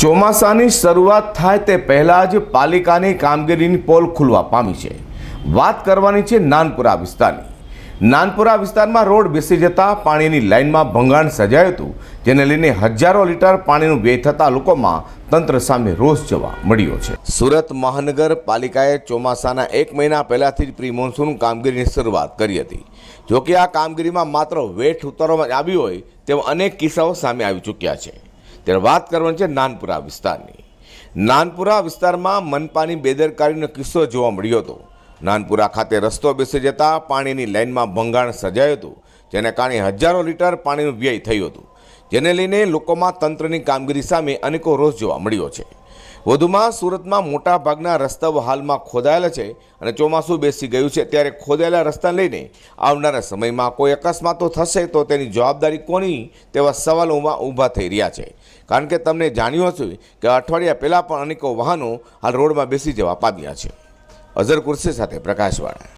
ચોમાસાની શરૂઆત થાય તે પહેલાં જ પાલિકાની કામગીરીની પોલ ખુલવા પામી છે. વાત કરવાની છે નાનપુરા વિસ્તારની. નાનપુરા વિસ્તારમાં રોડ બેસી જતા પાણીની લાઇનમાં ભંગાણ સર્જાયું હતું, જેને લઈને હજારો લીટર પાણીનું વ્યય થતા લોકોમાં તંત્ર સામે રોષ જવા મળ્યો છે. સુરત મહાનગરપાલિકાએ ચોમાસાના એક મહિના પહેલાંથી જ પ્રી મોન્સૂન કામગીરીની શરૂઆત કરી હતી. જોકે આ કામગીરીમાં માત્ર વેઠ ઉતારવામાં આવ્યું હોય તેવા અનેક કિસ્સાઓ સામે આવી ચૂક્યા છે. ત્યારે વાત કરવાની છે નાનપુરા વિસ્તારની. નાનપુરા વિસ્તારમાં મનપાની બેદરકારીનો કિસ્સો જોવા મળ્યો હતો. નાનપુરા ખાતે રસ્તો બેસી જતા પાણીની લાઇનમાં ભંગાણ સર્જાયું હતું, જેને કારણે હજારો લીટર પાણીનું વ્યય થયું હતું. જેને લઈને લોકોમાં તંત્રની કામગીરી સામે અનેકો રોષ જોવા મળ્યો છે. વધુમાં સુરતમાં મોટા ભાગના રસ્તાઓ હાલમાં ખોદાયેલા છે અને ચોમાસું બેસી ગયું છે. ત્યારે ખોદાયેલા રસ્તાને લઈને આવનારા સમયમાં કોઈ અકસ્માતો થશે તો તેની જવાબદારી કોની? તેવા સવાલોમાં ઊભા થઈ રહ્યા છે. કારણ કે તમને જાણ્યું હશે કે અઠવાડિયા પહેલાં પણ અનેકો વાહનો હાલ રોડમાં બેસી જવા પામ્યા છે. અઝર કુર્સી સાથે પ્રકાશવાળા.